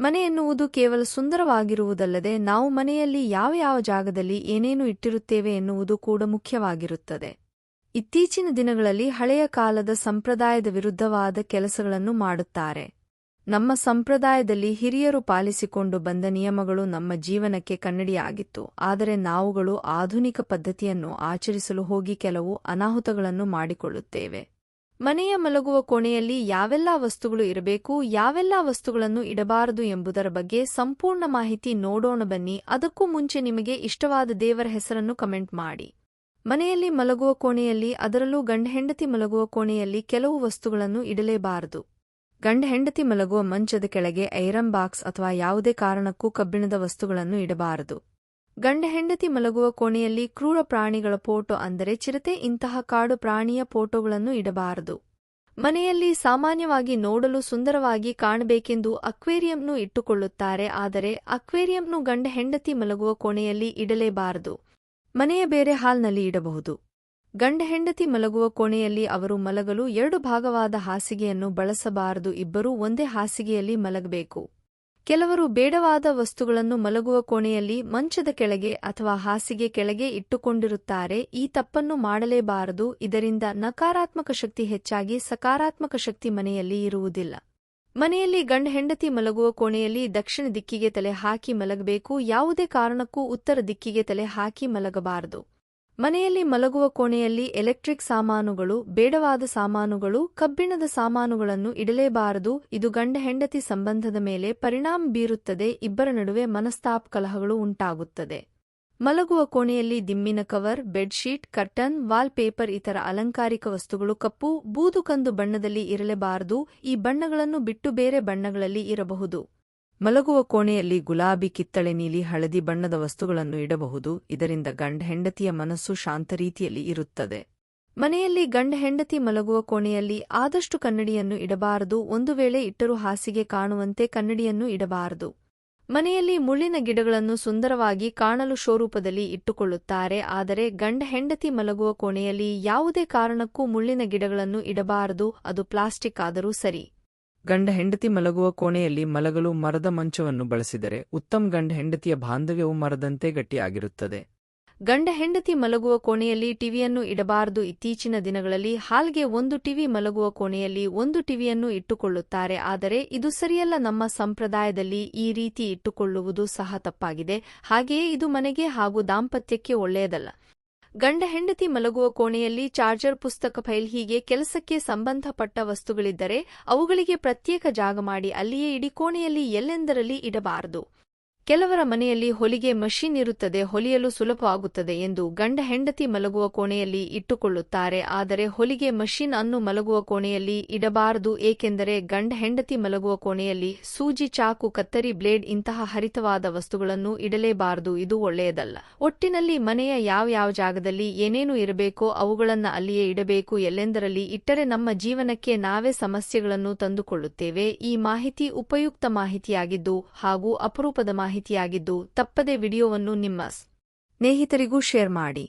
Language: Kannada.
ಮನೆ ಎನ್ನುವುದು ಕೇವಲ ಸುಂದರವಾಗಿರುವುದಲ್ಲದೆ ನಾವು ಮನೆಯಲ್ಲಿ ಯಾವ ಯಾವ ಜಾಗದಲ್ಲಿ ಏನೇನು ಇಟ್ಟಿರುತ್ತೇವೆ ಎನ್ನುವುದು ಕೂಡ ಮುಖ್ಯವಾಗಿರುತ್ತದೆ. ಇತ್ತೀಚಿನ ದಿನಗಳಲ್ಲಿ ಹಳೆಯ ಕಾಲದ ಸಂಪ್ರದಾಯದ ವಿರುದ್ಧವಾದ ಕೆಲಸಗಳನ್ನು ಮಾಡುತ್ತಾರೆ. ನಮ್ಮ ಸಂಪ್ರದಾಯದಲ್ಲಿ ಹಿರಿಯರು ಪಾಲಿಸಿಕೊಂಡು ಬಂದ ನಿಯಮಗಳು ನಮ್ಮ ಜೀವನಕ್ಕೆ ಕನ್ನಡಿಯಾಗಿತ್ತು. ಆದರೆ ನಾವುಗಳು ಆಧುನಿಕ ಪದ್ಧತಿಯನ್ನು ಆಚರಿಸಲು ಹೋಗಿ ಕೆಲವು ಅನಾಹುತಗಳನ್ನು ಮಾಡಿಕೊಳ್ಳುತ್ತೇವೆ. ಮನೆಯ ಮಲಗುವ ಕೋಣೆಯಲ್ಲಿ ಯಾವೆಲ್ಲ ವಸ್ತುಗಳು ಇರಬೇಕು, ಯಾವೆಲ್ಲ ವಸ್ತುಗಳನ್ನು ಇಡಬಾರದು ಎಂಬುದರ ಬಗ್ಗೆ ಸಂಪೂರ್ಣ ಮಾಹಿತಿ ನೋಡೋಣ ಬನ್ನಿ. ಅದಕ್ಕೂ ಮುಂಚೆ ನಿಮಗೆ ಇಷ್ಟವಾದ ದೇವರ ಹೆಸರನ್ನು ಕಮೆಂಟ್ ಮಾಡಿ. ಮನೆಯಲ್ಲಿ ಮಲಗುವ ಕೋಣೆಯಲ್ಲಿ, ಅದರಲ್ಲೂ ಗಂಡ ಹೆಂಡತಿ ಮಲಗುವ ಕೋಣೆಯಲ್ಲಿ ಕೆಲವು ವಸ್ತುಗಳನ್ನು ಇಡಲೇಬಾರದು. ಗಂಡ ಹೆಂಡತಿ ಮಲಗುವ ಮಂಚದ ಕೆಳಗೆ ಐರನ್ ಬಾಕ್ಸ್ ಅಥವಾ ಯಾವುದೇ ಕಾರಣಕ್ಕೂ ಕಬ್ಬಿಣದ ವಸ್ತುಗಳನ್ನು ಇಡಬಾರದು. ಗಂಡ ಹೆಂಡತಿ ಮಲಗುವ ಕೋಣೆಯಲ್ಲಿ ಕ್ರೂರ ಪ್ರಾಣಿಗಳ ಫೋಟೋ ಅಂದರೆ ಚಿರತೆ, ಇಂತಹ ಕಾಡು ಪ್ರಾಣಿಯ ಫೋಟೋಗಳನ್ನು ಇಡಬಾರದು. ಮನೆಯಲ್ಲಿ ಸಾಮಾನ್ಯವಾಗಿ ನೋಡಲು ಸುಂದರವಾಗಿ ಕಾಣಬೇಕೆಂದು ಅಕ್ವೇರಿಯಂನು ಇಟ್ಟುಕೊಳ್ಳುತ್ತಾರೆ, ಆದರೆ ಅಕ್ವೇರಿಯಂನು ಗಂಡ ಹೆಂಡತಿ ಮಲಗುವ ಕೋಣೆಯಲ್ಲಿ ಇಡಲೇಬಾರದು. ಮನೆಯ ಬೇರೆ ಹಾಲ್ನಲ್ಲಿ ಇಡಬಹುದು. ಗಂಡ ಹೆಂಡತಿ ಮಲಗುವ ಕೋಣೆಯಲ್ಲಿ ಅವರು ಮಲಗಲು ಎರಡು ಭಾಗವಾದ ಹಾಸಿಗೆಯನ್ನು ಬಳಸಬಾರದು, ಇಬ್ಬರೂ ಒಂದೇ ಹಾಸಿಗೆಯಲ್ಲಿ ಮಲಗಬೇಕು. ಕೆಲವರು ಬೇಡವಾದ ವಸ್ತುಗಳನ್ನು ಮಲಗುವ ಕೋಣೆಯಲ್ಲಿ ಮಂಚದ ಕೆಳಗೆ ಅಥವಾ ಹಾಸಿಗೆ ಕೆಳಗೆ ಇಟ್ಟುಕೊಂಡಿರುತ್ತಾರೆ. ಈ ತಪ್ಪನ್ನು ಮಾಡಲೇಬಾರದು. ಇದರಿಂದ ನಕಾರಾತ್ಮಕ ಶಕ್ತಿ ಹೆಚ್ಚಾಗಿ ಸಕಾರಾತ್ಮಕ ಶಕ್ತಿ ಮನೆಯಲ್ಲಿ ಇರುವುದಿಲ್ಲ. ಮನೆಯಲ್ಲಿ ಗಂಡ ಹೆಂಡತಿ ಮಲಗುವ ಕೋಣೆಯಲ್ಲಿ ದಕ್ಷಿಣ ದಿಕ್ಕಿಗೆ ತಲೆ ಹಾಕಿ ಮಲಗಬೇಕು. ಯಾವುದೇ ಕಾರಣಕ್ಕೂ ಉತ್ತರ ದಿಕ್ಕಿಗೆ ತಲೆ ಹಾಕಿ ಮಲಗಬಾರದು. ಮನೆಯಲ್ಲಿ ಮಲಗುವ ಕೋಣೆಯಲ್ಲಿ ಎಲೆಕ್ಟ್ರಿಕ್ ಸಾಮಾನುಗಳು, ಬೇಡವಾದ ಸಾಮಾನುಗಳು, ಕಬ್ಬಿಣದ ಸಾಮಾನುಗಳನ್ನು ಇಡಲೇಬಾರದು. ಇದು ಗಂಡ ಹೆಂಡತಿ ಸಂಬಂಧದ ಮೇಲೆ ಪರಿಣಾಮ ಬೀರುತ್ತದೆ. ಇಬ್ಬರ ನಡುವೆ ಮನಸ್ತಾಪ ಕಲಹಗಳು ಉಂಟಾಗುತ್ತದೆ. ಮಲಗುವ ಕೋಣೆಯಲ್ಲಿ ದಿಮ್ಮಿನ cover, bedsheet, curtain wall paper ಇತರ ಅಲಂಕಾರಿಕ ವಸ್ತುಗಳು, ಕಪ್ಪು, ಬೂದು ಕಂದು ಬಣ್ಣದಲ್ಲಿ ಇರಲೇಬಾರದು. ಈ ಬಣ್ಣಗಳನ್ನು ಬಿಟ್ಟು ಬೇರೆ ಬಣ್ಣಗಳಲ್ಲಿ ಇರಬಹುದು. ಮಲಗುವ ಕೋಣೆಯಲ್ಲಿ ಗುಲಾಬಿ ಕಿತ್ತಳೆ ನೀಲಿ ಹಳದಿ ಬಣ್ಣದ ವಸ್ತುಗಳನ್ನು ಇಡಬಹುದು. ಇದರಿಂದ ಗಂಡ ಹೆಂಡತಿಯ ಮನಸ್ಸು ಶಾಂತ ರೀತಿಯಲ್ಲಿ ಇರುತ್ತದೆ. ಮನೆಯಲ್ಲಿ ಗಂಡ ಹೆಂಡತಿ ಮಲಗುವ ಕೋಣೆಯಲ್ಲಿ ಆದಷ್ಟು ಕನ್ನಡಿಯನ್ನು ಇಡಬಾರದು. ಒಂದು ವೇಳೆ ಇಟ್ಟರೂ ಹಾಸಿಗೆ ಕಾಣುವಂತೆ ಕನ್ನಡಿಯನ್ನು ಇಡಬಾರದು. ಮನೆಯಲ್ಲಿ ಮುಳ್ಳಿನ ಗಿಡಗಳನ್ನು ಸುಂದರವಾಗಿ ಕಾಣಲು ಶೋರೂಪದಲ್ಲಿ ಇಟ್ಟುಕೊಳ್ಳುತ್ತಾರೆ. ಆದರೆ ಗಂಡ ಹೆಂಡತಿ ಮಲಗುವ ಕೋಣೆಯಲ್ಲಿ ಯಾವುದೇ ಕಾರಣಕ್ಕೂ ಮುಳ್ಳಿನ ಗಿಡಗಳನ್ನು ಇಡಬಾರದು. ಅದು ಪ್ಲಾಸ್ಟಿಕ್ ಆದರೂ ಸರಿ. ಗಂಡ ಹೆಂಡತಿ ಮಲಗುವ ಕೋಣೆಯಲ್ಲಿ ಮಲಗಲು ಮರದ ಮಂಚವನ್ನು ಬಳಸಿದರೆ ಉತ್ತಮ್ ಗಂಡ ಹೆಂಡತಿಯ ಬಾಂಧವ್ಯವು ಮರದಂತೆ ಗಟ್ಟಿಯಾಗಿರುತ್ತದೆ. ಗಂಡ ಹೆಂಡತಿ ಮಲಗುವ ಕೋಣೆಯಲ್ಲಿ ಟಿವಿಯನ್ನು ಇಡಬಾರದು. ಇತ್ತೀಚಿನ ದಿನಗಳಲ್ಲಿ ಹಾಲ್ಗೆ ಒಂದು ಟಿವಿ ಮಲಗುವ ಕೋಣೆಯಲ್ಲಿ ಒಂದು ಟಿವಿಯನ್ನು ಇಟ್ಟುಕೊಳ್ಳುತ್ತಾರೆ. ಆದರೆ ಇದು ಸರಿಯಲ್ಲ. ನಮ್ಮ ಸಂಪ್ರದಾಯದಲ್ಲಿ ಈ ರೀತಿ ಇಟ್ಟುಕೊಳ್ಳುವುದು ಸಹ ತಪ್ಪಾಗಿದೆ. ಹಾಗೆಯೇ ಇದು ಮನೆಗೆ ಹಾಗೂ ದಾಂಪತ್ಯಕ್ಕೆ ಒಳ್ಳೆಯದಲ್ಲ. ಗಂಡ ಹೆಂಡತಿ ಮಲಗುವ ಕೋಣೆಯಲ್ಲಿ ಚಾರ್ಜರ್ ಪುಸ್ತಕ ಫೈಲ್ ಹೀಗೆ ಕೆಲಸಕ್ಕೆ ಸಂಬಂಧಪಟ್ಟ ವಸ್ತುಗಳಿದ್ದರೆ ಅವುಗಳಿಗೆ ಪ್ರತ್ಯೇಕ ಜಾಗ ಮಾಡಿ ಅಲ್ಲಿಯೇ ಇಡೀ ಕೋಣೆಯಲ್ಲಿ ಎಲ್ಲೆಂದರಲ್ಲಿ ಇಡಬಾರದು. ಕೆಲವರ ಮನೆಯಲ್ಲಿ ಹೊಲಿಗೆ ಮಷೀನ್ ಇರುತ್ತದೆ, ಹೊಲಿಯಲು ಸುಲಭವಾಗುತ್ತದೆ ಎಂದು ಗಂಡ ಹೆಂಡತಿ ಮಲಗುವ ಕೋಣೆಯಲ್ಲಿ ಇಟ್ಟುಕೊಳ್ಳುತ್ತಾರೆ. ಆದರೆ ಹೊಲಿಗೆ ಮಷೀನ್ ಅನ್ನು ಮಲಗುವ ಕೋಣೆಯಲ್ಲಿ ಇಡಬಾರದು, ಏಕೆಂದರೆ ಗಂಡ ಹೆಂಡತಿ ಮಲಗುವ ಕೋಣೆಯಲ್ಲಿ ಸೂಜಿ, ಚಾಕು, ಕತ್ತರಿ, ಬ್ಲೇಡ್ ಇಂತಹ ಹರಿತವಾದ ವಸ್ತುಗಳನ್ನು ಇಡಲೇಬಾರದು. ಇದು ಒಳ್ಳೆಯದಲ್ಲ. ಒಟ್ಟಿನಲ್ಲಿ ಮನೆಯ ಯಾವ ಯಾವ ಜಾಗದಲ್ಲಿ ಏನೇನು ಇರಬೇಕೋ ಅವುಗಳನ್ನ ಅಲ್ಲಿಯೇ ಇಡಬೇಕು. ಎಲ್ಲೆಂದರಲ್ಲಿ ಇಟ್ಟರೆ ನಮ್ಮ ಜೀವನಕ್ಕೆ ನಾವೇ ಸಮಸ್ಯೆಗಳನ್ನು ತಂದುಕೊಳ್ಳುತ್ತೇವೆ. ಈ ಮಾಹಿತಿ ಉಪಯುಕ್ತ ಮಾಹಿತಿಯಾಗಿದ್ದು ಹಾಗೂ ಅಪರೂಪದ ಮಾಹಿತಿಯಾಗಿದ್ದು ತಪ್ಪದೆ ವಿಡಿಯೋವನ್ನು ನಿಮ್ಮ ಸ್ನೇಹಿತರಿಗೂ ಶೇರ್ ಮಾಡಿ.